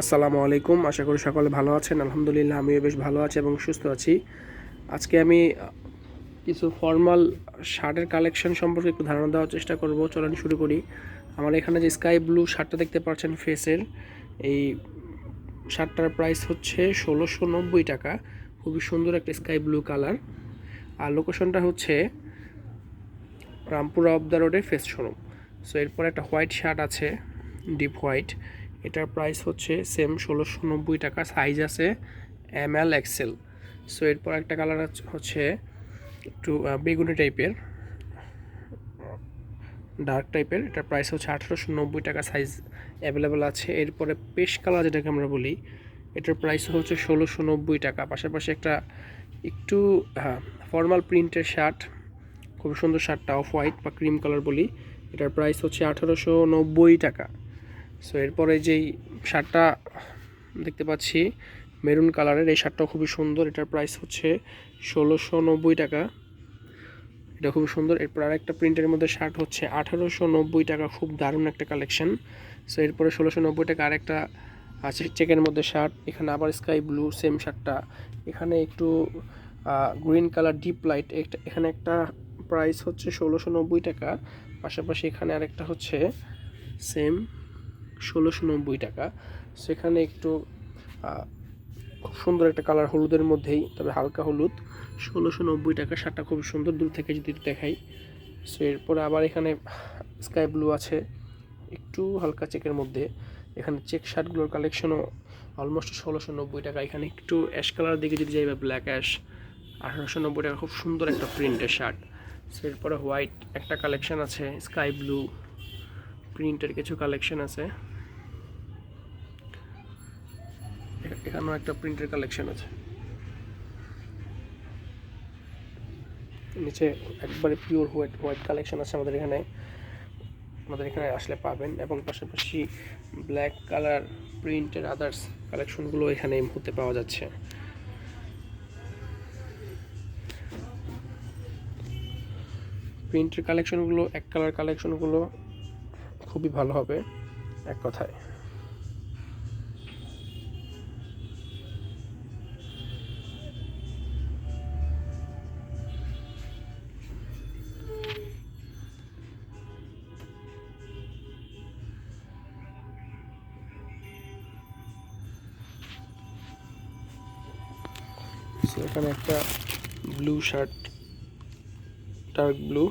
আসসালামু আলাইকুম, আশা করি সকলে ভালো আছেন। আলহামদুলিল্লাহ, আমিও বেশ ভালো আছি এবং সুস্থ আছি। আজকে আমি কিছু ফর্মাল শার্টের কালেকশন সম্পর্কে একটু ধারণা দেওয়ার চেষ্টা করব। চলেন শুরু করি। আমার এখানে যে স্কাই ব্লু শার্টটা দেখতে পাচ্ছেন ফেসের এই শার্টটার প্রাইস হচ্ছে ষোলোশো নব্বই টাকা। খুবই সুন্দর একটা স্কাই ব্লু কালার আর লোকেশনটা হচ্ছে রামপুরা অফ দ্য রোডে ফেস শোরুম সো এরপর একটা হোয়াইট শার্ট আছে ডিপ হোয়াইট এটার প্রাইস হচ্ছে সেম ষোলোশো নব্বই টাকা সাইজ আছে এম এল এক্সেল সো এরপর একটা কালার হচ্ছে একটু বেগুনি টাইপের ডার্ক টাইপের এটার প্রাইস হচ্ছে আঠারোশো নব্বই টাকা সাইজ অ্যাভেলেবেল আছে। এরপরে পেশ কালার যেটাকে আমরা বলি, এটার প্রাইস হচ্ছে ষোলোশো নব্বই টাকা। পাশাপাশি একটা একটু হ্যাঁ ফর্মাল প্রিন্টের শার্ট খুব সুন্দর শার্টটা অফ হোয়াইট বা ক্রিম কালার বলি, এটার প্রাইস হচ্ছে আঠারোশো নব্বই টাকা। সো এরপরে যেই শার্টটা দেখতে পাচ্ছি, মেরুন কালারের, এই শার্টটাও খুবই সুন্দর। এটার প্রাইস হচ্ছে ষোলোশো নব্বই টাকা। এটা খুব সুন্দর। এরপর আরেকটা প্রিন্টের মধ্যে শার্ট হচ্ছে আঠারোশো নব্বই টাকা। খুব দারুণ একটা কালেকশন সো এরপরে ষোলোশো নব্বই টাকা আরেকটা আছে চেকের মধ্যে শার্ট। এখানে আবার স্কাই ব্লু সেম শার্টটা। এখানে একটু গ্রিন কালার ডিপ লাইট এখানে একটা প্রাইস হচ্ছে ষোলোশো নব্বই টাকা। পাশাপাশি এখানে আরেকটা হচ্ছে সেম ষোলোশো নব্বই টাকা। সেখানে একটু খুব সুন্দর একটা কালার হলুদের মধ্যেই, তবে হালকা হলুদ। ষোলোশো নব্বই টাকা শার্টটা খুব সুন্দর, দূর থেকে যদি দেখাই। সো এরপরে আবার এখানে স্কাই ব্লু আছে, একটু হালকা চেকের মধ্যে। এখানে চেক শার্টগুলোর কালেকশনও অলমোস্ট ষোলোশো নব্বই টাকা। এখানে একটু অ্যাশ কালার দিকে যদি যাই, বা ব্ল্যাক অ্যাশ, আঠারোশো নব্বই টাকা, খুব সুন্দর একটা প্রিন্টের শার্ট। সো এরপরে হোয়াইট একটা কালেকশন আছে, স্কাই ব্লু প্রিন্টের কিছু কালেকশন আছে। এখানেও একটা প্রিন্টের কালেকশন আছে। নিচে একবারে পিওর হোয়াইট হোয়াইট কালেকশন আছে আমাদের এখানে। আমাদের এখানে আসলে পাবেন এবং পাশাপাশি ব্ল্যাক কালার প্রিন্টের আদার্স কালেকশনগুলো এখানে মুহূর্তে পাওয়া যাচ্ছে। প্রিন্টের কালেকশনগুলো এক কালার কালেকশনগুলো খুবই ভালো হবে, এক কথায়। এখানে একটা ব্লু শার্ট ডার্ক ব্লু